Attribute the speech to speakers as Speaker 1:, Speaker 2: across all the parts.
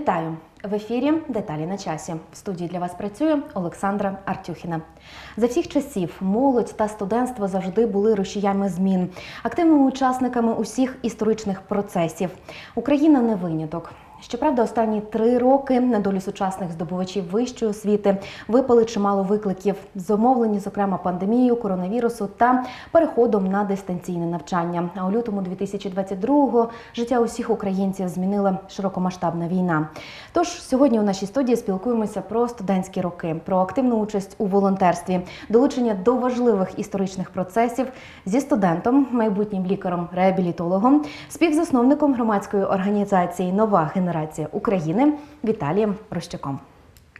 Speaker 1: Вітаю в ефірі. Деталі на часі. В студії для вас працює Олександра Артюхіна. За всіх часів молодь та студентство завжди були рушіями змін, активними учасниками усіх історичних процесів. Україна не виняток. Щоправда, останні три роки на долю сучасних здобувачів вищої освіти випали чимало викликів, зумовлені, зокрема, пандемією коронавірусу та переходом на дистанційне навчання. А у лютому 2022-го життя усіх українців змінила широкомасштабна війна. Тож сьогодні у нашій студії спілкуємося про студентські роки, про активну участь у волонтерстві, долучення до важливих історичних процесів зі студентом, майбутнім лікарем-реабілітологом, співзасновником громадської організації Нова генерація України Віталієм Прощаком.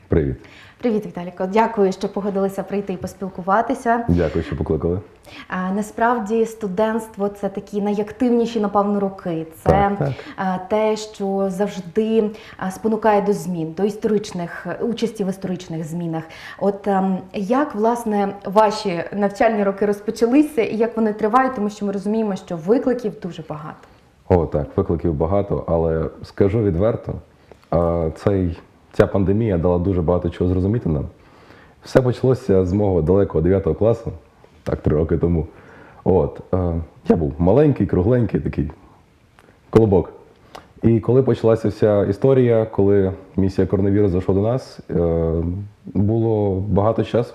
Speaker 2: Привіт.
Speaker 1: Привіт, Віталіко. Дякую, що погодилися прийти і поспілкуватися.
Speaker 2: Дякую, що покликали.
Speaker 1: А, насправді студентство це такі найактивніші, напевно, роки. Це
Speaker 2: Так, так.
Speaker 1: а, те, що завжди а, спонукає до змін, до історичних участі в історичних змінах. От ем, як власне ваші навчальні роки розпочалися і як вони тривають, тому що ми розуміємо, що викликів дуже багато.
Speaker 2: О, так, викликів багато, але скажу відверто, цей, ця пандемія дала дуже багато чого зрозуміти нам. Все почалося з мого далекого 9 класу, так, три роки тому. От, е, я був маленький, кругленький такий колобок. І коли почалася вся історія, коли місія коронавірус зайшов до нас, е, було багато часу.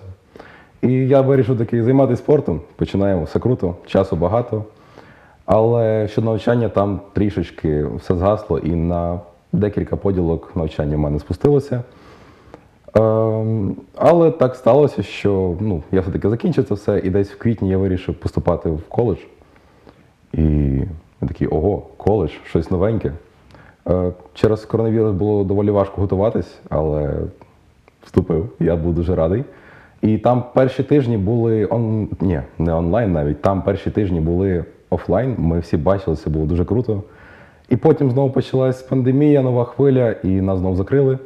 Speaker 2: І я вирішив таки займатися спортом. Починаємо все круто, часу багато. Але щодо навчання там трішечки все згасло, і на декілька поділок навчання в мене спустилося. Ем, але так сталося, що ну, я все-таки закінчив це все, і десь в квітні я вирішив поступати в коледж. І я такий, ого, коледж, щось новеньке. Е, через коронавірус було доволі важко готуватись, але вступив, я був дуже радий. І там перші тижні були он... ні, не онлайн навіть, там перші тижні були офлайн. Ми всі бачили, це було дуже круто. І потім знову почалась пандемія, нова хвиля, і нас знову закрили.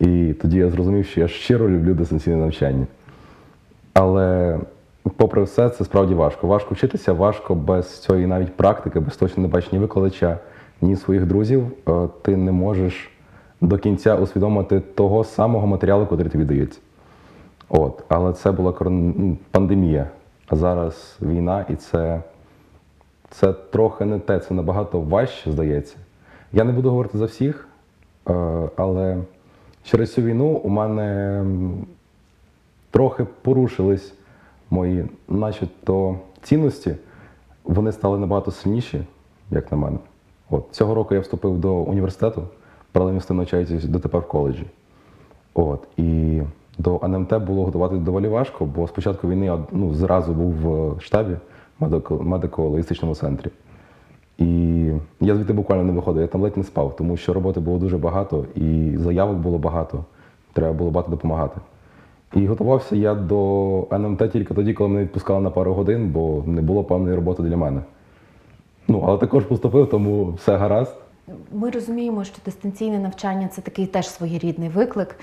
Speaker 2: І тоді я зрозумів, що я щиро люблю дистанційне навчання. Але попри все, це справді важко. Важко вчитися, важко без цієї навіть практики, без того, що не бачиш ні викладача, ні своїх друзів. е, Ти не можеш до кінця усвідомити того самого матеріалу, який тобі дається. От, але це була пандемія, а зараз війна, і це, це трохи не те, це набагато важче, здається. Я не буду говорити за всіх, е, але через цю війну у мене трохи порушились мої, начебто, цінності. Вони стали набагато сильніші, як на мене. От, цього року я вступив до університету, паралельно з тим навчаюся дотепер в коледжі. От, і до НМТ було готуватися доволі важко, бо спочатку війни я ну, зразу був в штабі медико-логістичному центрі. І я звідти буквально не виходив, я там ледь не спав, тому що роботи було дуже багато, і заявок було багато, треба було багато допомагати. І готувався я до НМТ тільки тоді, коли мене відпускали на пару годин, бо не було певної роботи для мене. Ну, але також поступив, тому все гаразд.
Speaker 1: Ми розуміємо, що дистанційне навчання це такий теж своєрідний виклик.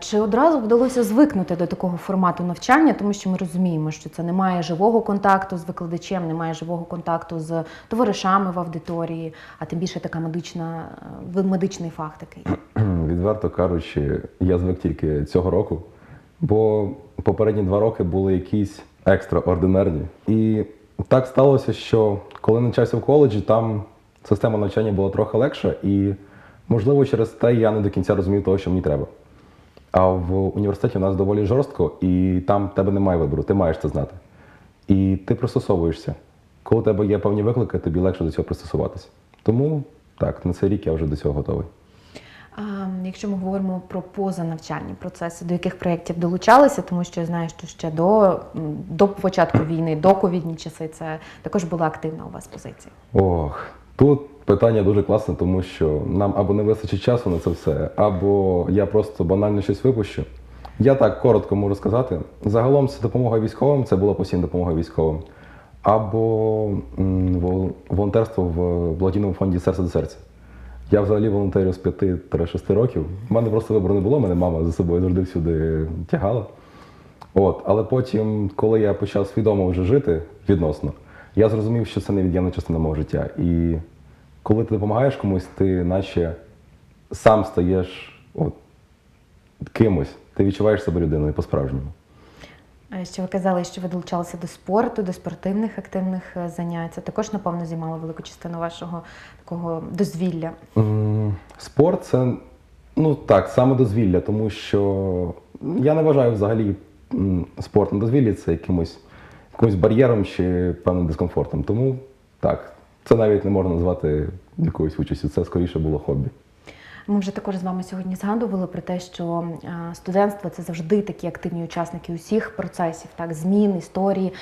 Speaker 1: Чи одразу вдалося звикнути до такого формату навчання, тому що ми розуміємо, що це немає живого контакту з викладачем, немає живого контакту з товаришами в аудиторії, а тим більше така медична е, медичний фах такий.
Speaker 2: Відверто кажучи, я звик тільки цього року, бо попередні два роки були якісь екстраординарні. І так сталося, що коли навчався в коледжі, там система навчання була трохи легша, і, можливо, через те я не до кінця розумів того, що мені треба. А в університеті у нас доволі жорстко, і там тебе немає вибору, ти маєш це знати. І ти пристосовуєшся. Коли у тебе є певні виклики, тобі легше до цього пристосуватися. Тому так, на цей рік я вже до цього готовий.
Speaker 1: А, якщо ми говоримо про позанавчальні процеси, до яких проєктів долучалися, тому що я знаю, що ще до, до початку війни, до ковідні часи, це також була активна у вас позиція.
Speaker 2: Ох, тут питання дуже класне, тому що нам або не вистачить часу на це все, або я просто банально щось випущу. Я так коротко можу сказати. Загалом це допомога військовим, це була постійна допомога військовим. Або волонтерство в благодійному фонді серце до серця. Я взагалі волонтерю з 5-6 років. У мене просто вибору не було, мене мама за собою завжди всюди тягала. От, але потім, коли я почав свідомо вже жити відносно, я зрозумів, що це невід'ємна частина мого життя. І коли ти допомагаєш комусь, ти наче сам стаєш от, кимось. Ти відчуваєш себе людиною по-справжньому.
Speaker 1: Що ви казали, що ви долучалися до спорту, до спортивних активних е, занять. Це також, напевно, займало велику частину вашого такого дозвілля.
Speaker 2: Спорт це ну так, саме дозвілля, тому що я не вважаю взагалі спорт на дозвіллі це якимось, якимось бар'єром чи певним дискомфортом. Тому так, це навіть не можна назвати якоюсь участю, це скоріше було хобі.
Speaker 1: Ми вже також з вами сьогодні згадували про те, що е, студентство це завжди такі активні учасники усіх процесів, так змін, історії.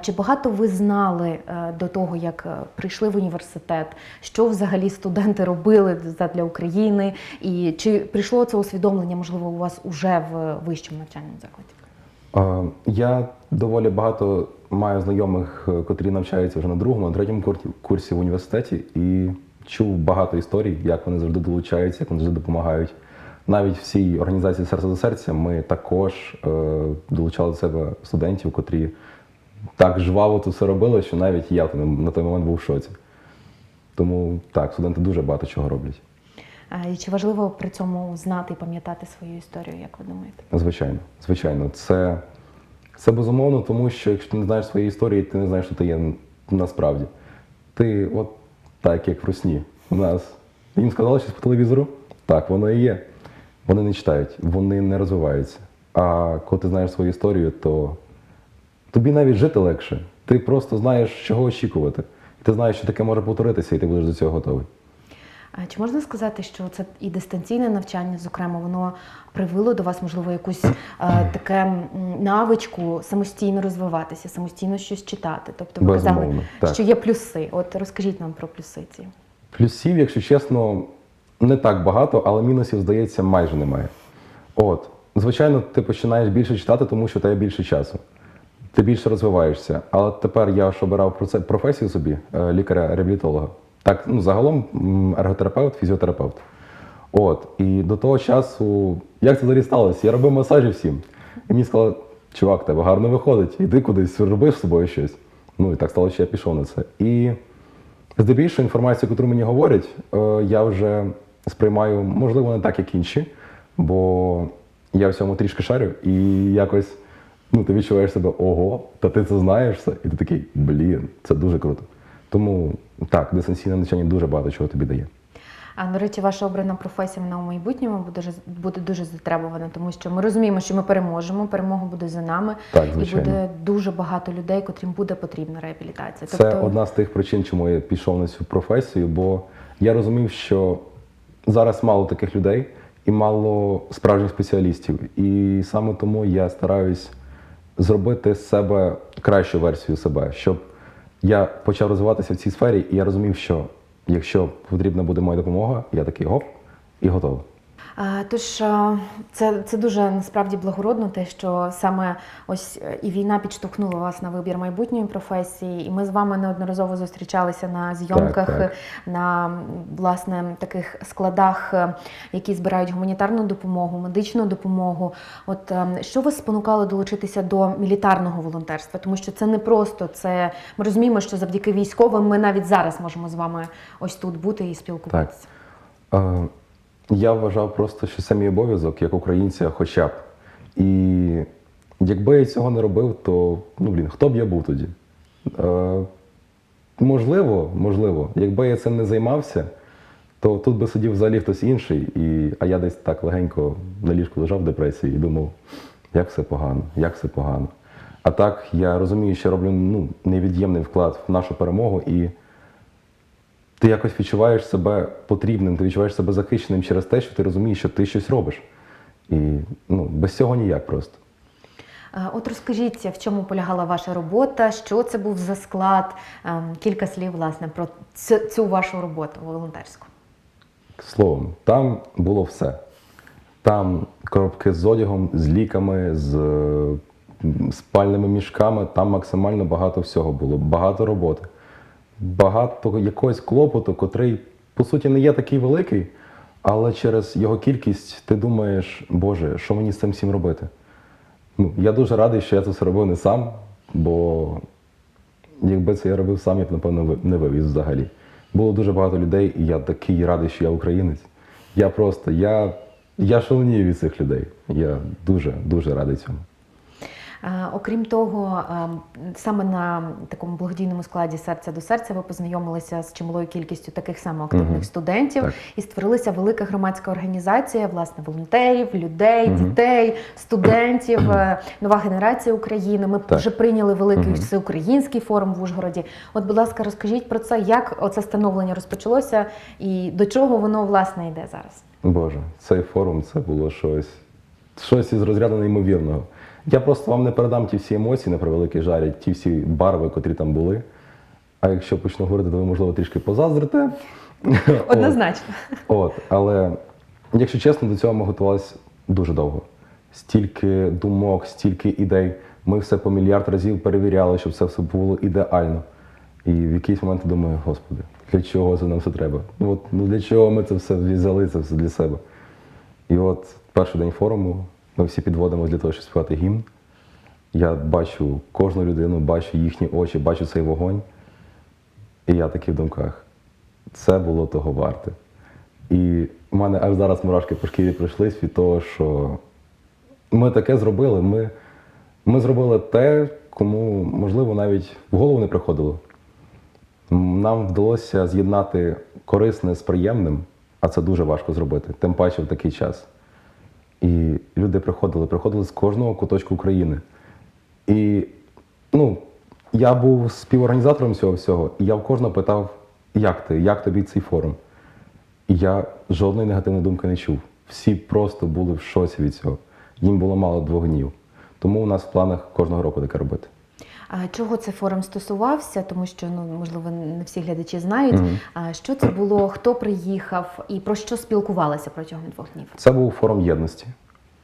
Speaker 1: Чи багато ви знали е, до того, як е, прийшли в університет, що взагалі студенти робили для України, і чи прийшло це усвідомлення, можливо, у вас уже в вищому навчальному закладі?
Speaker 2: Я доволі багато маю знайомих, е, котрі навчаються вже на другому, на третьому кур- курсі в університеті, і чув багато історій, як вони завжди долучаються, як вони завжди допомагають. Навіть в цій організації серце до серця ми також е, долучали до себе студентів, котрі так жваво це все робили, що навіть я на той момент був в шоці. Тому так, студенти дуже багато чого роблять.
Speaker 1: А, І чи важливо при цьому знати і пам'ятати свою історію, як ви думаєте?
Speaker 2: Звичайно, звичайно, це, це безумовно, тому що якщо ти не знаєш своєї історії, ти не знаєш, що ти є насправді. Ти, от так, як в Русні. У нас їм сказали щось по телевізору, так воно і є. Вони не читають, вони не розвиваються. А коли ти знаєш свою історію, то тобі навіть жити легше. Ти просто знаєш, чого очікувати. І ти знаєш, що таке може повторитися, і ти будеш до цього готовий.
Speaker 1: Чи можна сказати, що це і дистанційне навчання, зокрема, воно привело до вас, можливо, якусь е, таке навичку самостійно розвиватися, самостійно щось читати? Тобто ви казали,
Speaker 2: так.
Speaker 1: що є плюси. От розкажіть нам про плюси ці.
Speaker 2: Плюсів, якщо чесно, не так багато, але мінусів, здається, майже немає. От, звичайно, ти починаєш більше читати, тому що тебе більше часу. Ти більше розвиваєшся. Але тепер я ж обирав професію собі е, лікаря-реабілітолога. Так, ну загалом ерготерапевт, фізіотерапевт. От, і до того часу, як це взагалі сталося? Я робив масажі всім. І мені сказали, чувак, тебе гарно виходить, іди кудись, роби з собою щось. Ну і так сталося, що я пішов на це. І Здебільшого інформацію, яку мені говорять, е, я вже сприймаю, можливо, не так, як інші, бо я в цьому трішки шарю, і якось ну, ти відчуваєш себе ого, та ти це знаєш все, і ти такий, блін, це дуже круто. Тому так, дистанційне навчання дуже багато чого тобі дає.
Speaker 1: А до речі, ваша обрана професія вона у майбутньому буде дуже буде дуже затребувана, тому що ми розуміємо, що ми переможемо, перемога буде за нами,
Speaker 2: Так,
Speaker 1: і буде дуже багато людей, котрим буде потрібна реабілітація.
Speaker 2: Це одна з тих причин, чому я пішов на цю професію, бо я розумів, що зараз мало таких людей і мало справжніх спеціалістів. І саме тому я стараюсь зробити з себе кращу версію себе, щоб я почав розвиватися в цій сфері, і я розумів, що якщо потрібна буде моя допомога, я такий гоп і готовий.
Speaker 1: Тож це, це дуже насправді благородно, те, що саме ось е, і війна підштовхнула вас на вибір майбутньої професії, і ми з вами неодноразово зустрічалися на зйомках,
Speaker 2: Так, так.
Speaker 1: на власне таких складах, е, які збирають гуманітарну допомогу, медичну допомогу. От е, що вас спонукало долучитися до мілітарного волонтерства? Тому що це не просто це. Ми розуміємо, що завдяки військовим ми навіть зараз можемо з вами ось тут бути і спілкуватися.
Speaker 2: Е, Я вважав просто, що це мій обов'язок як українця, хоча б. І якби я цього не робив, то ну блін, хто б я був тоді? Е, можливо, можливо, якби я цим не займався, то тут би сидів взагалі хтось інший, і, а я десь так легенько на ліжку лежав в депресії і думав, як все погано, як все погано. А так я розумію, що роблю ну, невід'ємний вклад в нашу перемогу і ти якось відчуваєш себе потрібним, ти відчуваєш себе захищеним через те, що ти розумієш, що ти щось робиш. І ну, без цього ніяк просто.
Speaker 1: От розкажіть, в чому полягала ваша робота, що це був за склад? Ем, Кілька слів власне про цю, вашу роботу волонтерську.
Speaker 2: Словом, там було все. Там коробки з одягом, з ліками, з спальними мішками, там максимально багато всього було, багато роботи, багато якогось клопоту, котрий, по суті, не є такий великий, але через його кількість ти думаєш, Боже, що мені з цим всім робити? Ну, я дуже радий, що я це все робив не сам, бо якби це я робив сам, я б, напевно, не вивіз взагалі. Було дуже багато людей, і я такий радий, що я українець. Я просто, я, я шаленію від цих людей. Я дуже, дуже радий цьому.
Speaker 1: Окрім того, саме на такому благодійному складі серця до серця ви познайомилися з чималою кількістю таких само активних
Speaker 2: Мгм.
Speaker 1: студентів
Speaker 2: Так.
Speaker 1: і створилася велика громадська організація, власне, волонтерів, людей,
Speaker 2: Мгм.
Speaker 1: дітей, студентів, е, нова генерація України. Ми
Speaker 2: Так.
Speaker 1: вже прийняли великий всеукраїнський форум в Ужгороді. От, будь ласка, розкажіть про це, як оце становлення розпочалося і до чого воно власне йде зараз.
Speaker 2: Боже, цей форум це було щось, щось із розряду неймовірного. Я просто вам не передам ті всі емоції на превеликий жаль, ті всі барви, котрі там були. А якщо почну говорити, то ви, можливо, трішки позаздрите. От.
Speaker 1: Однозначно.
Speaker 2: От, але якщо чесно, до цього ми готувалися дуже довго. Стільки думок, стільки ідей. Ми все по мільярд разів перевіряли, щоб це все було ідеально. І в якийсь момент я думаю, господи, для чого це нам все треба? Ну, от, ну для чого ми це все взяли, це все для себе? І от перший день форуму ми всі підводимо для того, щоб співати гімн. Я бачу кожну людину, бачу їхні очі, бачу цей вогонь. І я такий в думках. Це було того варте. І в мене аж зараз мурашки по шкірі прийшлись від того, що ми таке зробили. Ми, ми зробили те, кому, можливо, навіть в голову не приходило. Нам вдалося з'єднати корисне з приємним, а це дуже важко зробити, тим паче в такий час. І люди приходили, приходили з кожного куточку України. І ну, я був співорганізатором цього всього, і я в кожного питав, як ти, як тобі цей форум? І я жодної негативної думки не чув. Всі просто були в шоці від цього. Їм було мало двох днів. Тому у нас в планах кожного року таке робити.
Speaker 1: Чого цей форум стосувався? Тому що ну можливо не всі глядачі знають.
Speaker 2: Мгм.
Speaker 1: А що це було, хто приїхав і про що спілкувалися протягом двох днів?
Speaker 2: Це був форум єдності.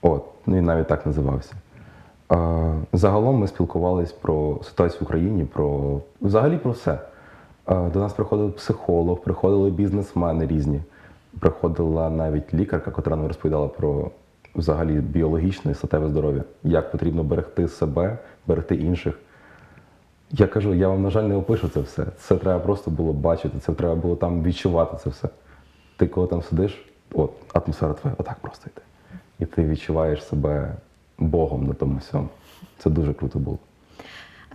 Speaker 2: От, ну і навіть так називався. Загалом ми спілкувалися про ситуацію в Україні, про взагалі про все. До нас приходив психолог, приходили бізнесмени різні. Приходила навіть лікарка, яка нам розповідала про взагалі біологічне і статеве здоров'я, як потрібно берегти себе, берегти інших. Я кажу, я вам, на жаль, не опишу це все. Це треба просто було бачити, це треба було там відчувати це все. Ти коли там сидиш, от атмосфера твоя отак просто йде. І ти відчуваєш себе Богом на тому всьому. Це дуже круто було.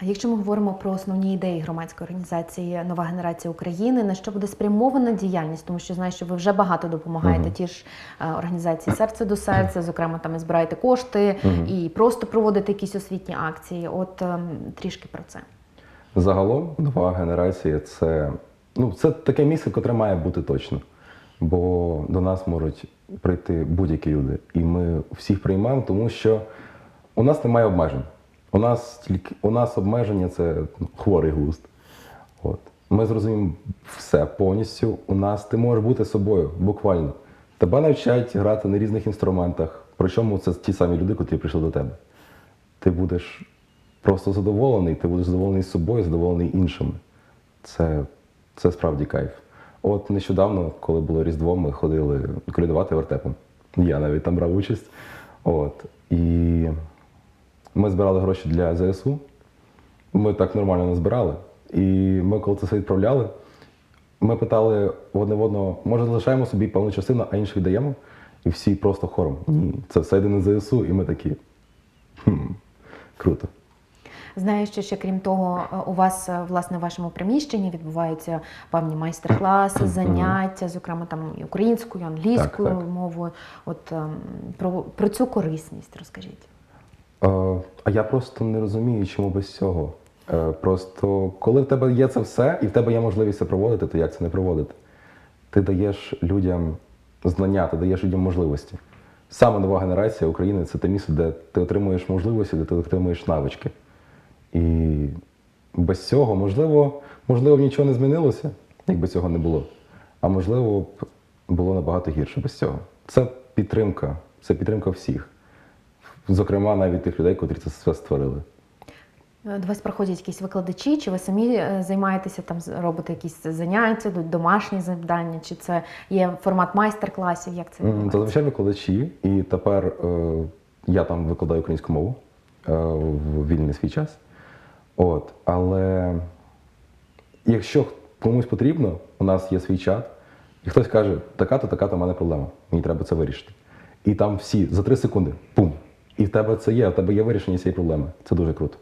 Speaker 1: А якщо ми говоримо про основні ідеї громадської організації Нова генерація України, на що буде спрямована діяльність, тому що знаю, що ви вже багато допомагаєте
Speaker 2: Мгм.
Speaker 1: ті ж е, організації серце до серця, зокрема там і збираєте кошти
Speaker 2: Мгм.
Speaker 1: і просто проводите якісь освітні акції. От ем, трішки про це.
Speaker 2: Загалом нова генерація це, ну, це таке місце, яке має бути точно. Бо до нас можуть прийти будь-які люди. І ми всіх приймаємо, тому що у нас немає обмежень. У нас тільки у нас обмеження це хворий глузд. От. Ми зрозуміємо все повністю. У нас ти можеш бути собою, буквально. Тебе навчають грати на різних інструментах. Причому це ті самі люди, які прийшли до тебе. Ти будеш просто задоволений, ти будеш задоволений собою, задоволений іншими. Це, це справді кайф. От нещодавно, коли було Різдво, ми ходили колядувати вертепом. Я навіть там брав участь. От. І ми збирали гроші для ЗСУ. Ми так нормально назбирали. І ми, коли це все відправляли, ми питали одне в одного, може залишаємо собі певну частину, а іншу віддаємо. І всі просто хором. Ні, це все йде на ЗСУ, і ми такі. Хм, круто.
Speaker 1: Знаю, що ще крім того, е, у вас е, власне в вашому приміщенні відбуваються певні майстер-класи, заняття, зокрема там і українською, і англійською
Speaker 2: Так, так.
Speaker 1: мовою. От ем, про, про цю корисність розкажіть.
Speaker 2: Е, А я просто не розумію, чому без цього. Просто коли в тебе є це все, і в тебе є можливість це проводити, то як це не проводити? Ти даєш людям знання, ти даєш людям можливості. Саме нова генерація України це те місце, де ти отримуєш можливості, де ти отримуєш навички. І без цього, можливо, можливо, б нічого не змінилося, якби цього не було. А можливо, б було набагато гірше без цього. Це підтримка, це підтримка всіх. Зокрема, навіть тих людей, котрі це все створили.
Speaker 1: Е, До вас приходять якісь викладачі, чи ви самі е, займаєтеся там, робите якісь заняття, домашні завдання, чи це є формат майстер-класів? Як це відбувається?
Speaker 2: Зазвичай викладачі, і тепер е, я там викладаю українську мову е, в вільний свій час. От, але якщо комусь потрібно, у нас є свій чат, І хтось каже, така-то, така-то в мене проблема. Мені треба це вирішити. І там всі за три секунди пум. І в тебе це є, у тебе є вирішення цієї проблеми. Це дуже круто.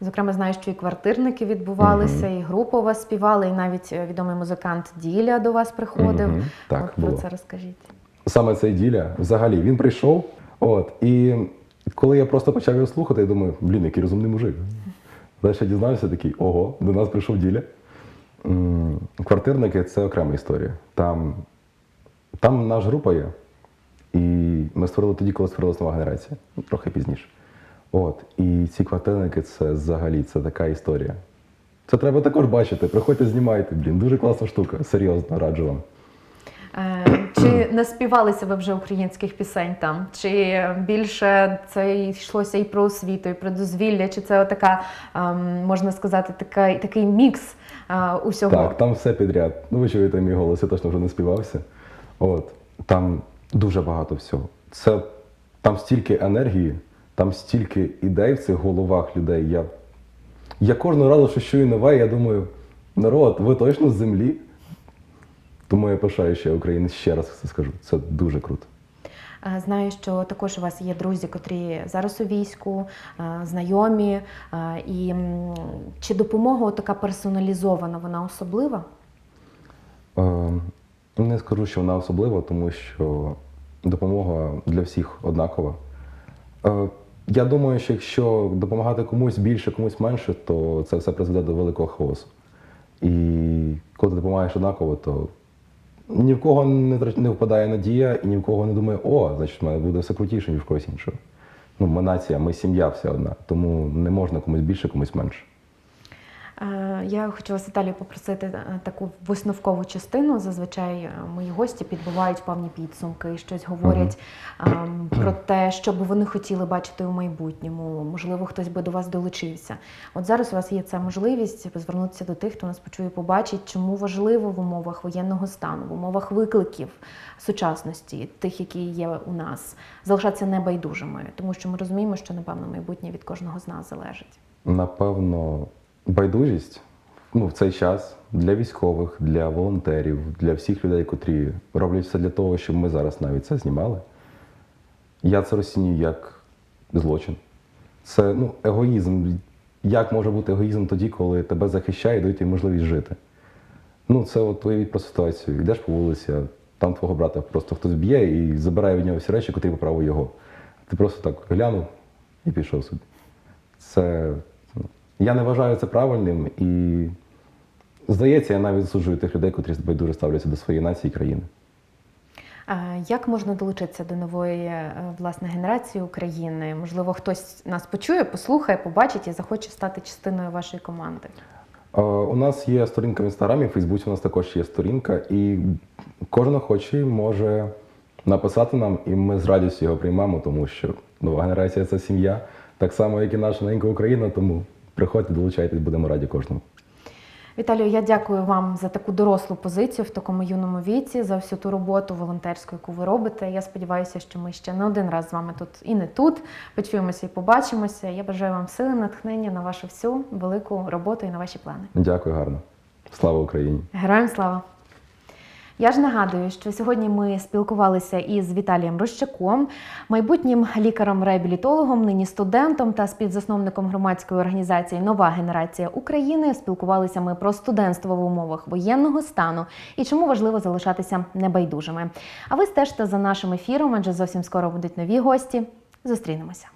Speaker 1: Зокрема, знаю, що і квартирники відбувалися, і група у вас співала, і навіть е, відомий музикант Діля до вас приходив.
Speaker 2: Мгм, так,
Speaker 1: От про
Speaker 2: було.
Speaker 1: це розкажіть.
Speaker 2: Саме цей діля, взагалі, він прийшов. От, і коли я просто почав його слухати, я думаю, блін, який розумний мужик. Далі я дізнався такий, ого, до нас прийшов діля. Квартирники це окрема історія. Там, там наша група є. І ми створили тоді, коли створилася нова генерація, ну, трохи пізніше. От, і ці квартирники це взагалі це така історія. Це треба також бачити. Приходьте, знімайте, блін, дуже класна штука. Серйозно раджу вам.
Speaker 1: Наспівалися ви вже українських пісень там? Чи більше це йшлося і про освіту, і про дозвілля? Чи це така, ем, можна сказати, така, такий мікс е, усього?
Speaker 2: Так, там все підряд. Ну, ви чуєте мій голос, я точно вже не співався. От, там дуже багато всього. Це, там стільки енергії, там стільки ідей в цих головах людей. Я, я кожного разу, що чую нове, я думаю, народ, ви точно з землі? Тому я пишаю ще Україну, ще раз це скажу. Це дуже круто.
Speaker 1: Знаю, що також у вас є друзі, котрі зараз у війську, знайомі. І чи допомога така персоналізована, вона особлива?
Speaker 2: Не скажу, що вона особлива, тому що допомога для всіх однакова. Я думаю, що якщо допомагати комусь більше, комусь менше, то це все призведе до великого хаосу. І коли ти допомагаєш однаково, то ні в кого не, не впадає надія, і ні в кого не думає, о, значить, в мене буде все крутіше, ніж в когось іншого. Ну, ми нація, ми сім'я вся одна, тому не можна комусь більше, комусь менше.
Speaker 1: Е, Я хочу вас, Віталію, попросити е, таку висновкову частину. Зазвичай е, мої гості підбивають певні підсумки, щось говорять ем, про те, що би вони хотіли бачити у майбутньому. Можливо, хтось би до вас долучився. От зараз у вас є ця можливість звернутися до тих, хто нас почує, побачить, чому важливо в умовах воєнного стану, в умовах викликів сучасності, тих, які є у нас, залишатися небайдужими, тому що ми розуміємо, що напевно майбутнє від кожного з нас залежить.
Speaker 2: Напевно, байдужість ну, в цей час для військових, для волонтерів, для всіх людей, котрі роблять все для того, щоб ми зараз навіть це знімали. Я це розцінюю як злочин. Це ну, егоїзм. Як може бути егоїзм тоді, коли тебе захищає і дають тобі можливість жити? Ну, це от уявіть про ситуацію. Йдеш по вулиці, там твого брата просто хтось б'є і забирає від нього всі речі, котрі по праву його. Ти просто так глянув і пішов собі. Це я не вважаю це правильним і здається, я навіть засуджую тих людей, котрі дуже ставляться до своєї нації і країни.
Speaker 1: Як можна долучитися до нової е, власне генерації України? Можливо, хтось нас почує, послухає, побачить і захоче стати частиною вашої команди.
Speaker 2: Е, У нас є сторінка в інстаграмі, в Фейсбуці у нас також є сторінка, і кожен охочий може написати нам, і ми з радістю його приймемо, тому що нова генерація це сім'я, так само, як і наша ненька Україна. Тому приходьте, долучайтесь, будемо раді кожному.
Speaker 1: Віталію, я дякую вам за таку дорослу позицію в такому юному віці, за всю ту роботу волонтерську, яку ви робите. Я сподіваюся, що ми ще не один раз з вами тут і не тут почуємося і побачимося. Я бажаю вам сили, натхнення на вашу всю велику роботу і на ваші плани.
Speaker 2: Дякую гарно. Слава Україні!
Speaker 1: Героям слава! Я ж нагадую, що сьогодні ми спілкувалися із Віталієм Рощаком, майбутнім лікарем-реабілітологом, нині студентом та співзасновником громадської організації Нова генерація України. Спілкувалися ми про студентство в умовах воєнного стану і чому важливо залишатися небайдужими. А ви стежте за нашим ефіром, адже зовсім скоро будуть нові гості. Зустрінемося.